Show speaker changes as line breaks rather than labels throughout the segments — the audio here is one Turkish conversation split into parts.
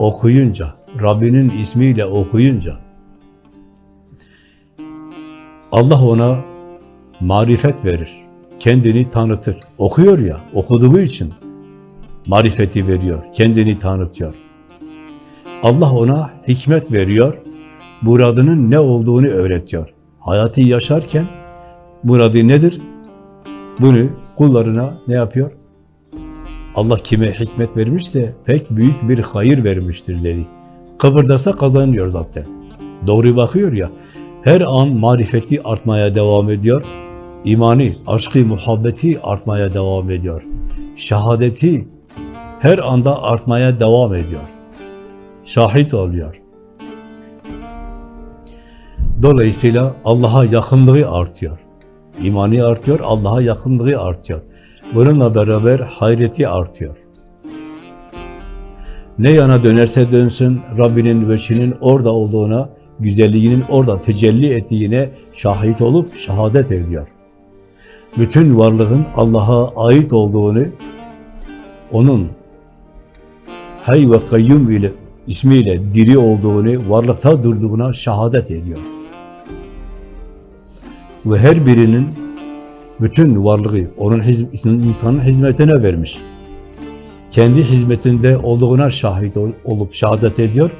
okuyunca, Rabbinin ismiyle okuyunca, Allah ona marifet verir, kendini tanıtır. Okuyor ya, okuduğu için marifeti veriyor, kendini tanıtıyor. Allah ona hikmet veriyor, muradının ne olduğunu öğretiyor. Hayatı yaşarken muradı nedir? Bunu kullarına ne yapıyor? Allah kime hikmet vermişse pek büyük bir hayır vermiştir dedi. Kıpırdasa kazanıyor zaten. Doğru bakıyor ya, her an marifeti artmaya devam ediyor. İmanı, aşkı, muhabbeti artmaya devam ediyor. Şehadeti her anda artmaya devam ediyor. Şahit oluyor. Dolayısıyla Allah'a yakınlığı artıyor. İmanı artıyor, Allah'a yakınlığı artıyor. Bununla beraber hayreti artıyor. Ne yana dönerse dönsün, Rabbinin veçinin orada olduğuna, güzelliğinin orada tecelli ettiğine şahit olup şehadet ediyor. Bütün varlığın Allah'a ait olduğunu, onun Hay ve Kayyum ile ismiyle diri olduğunu, varlıkta durduğuna şehadet ediyor. Ve her birinin bütün varlığı onun insanın hizmetine vermiş. Kendi hizmetinde olduğuna şahit ol- olup şehadet ediyor.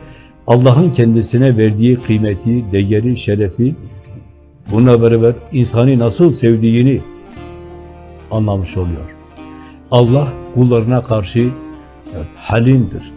Allah'ın kendisine verdiği kıymeti, değeri, şerefi, bununla beraber insanı nasıl sevdiğini anlamış oluyor. Allah kullarına karşı evet, halimdir,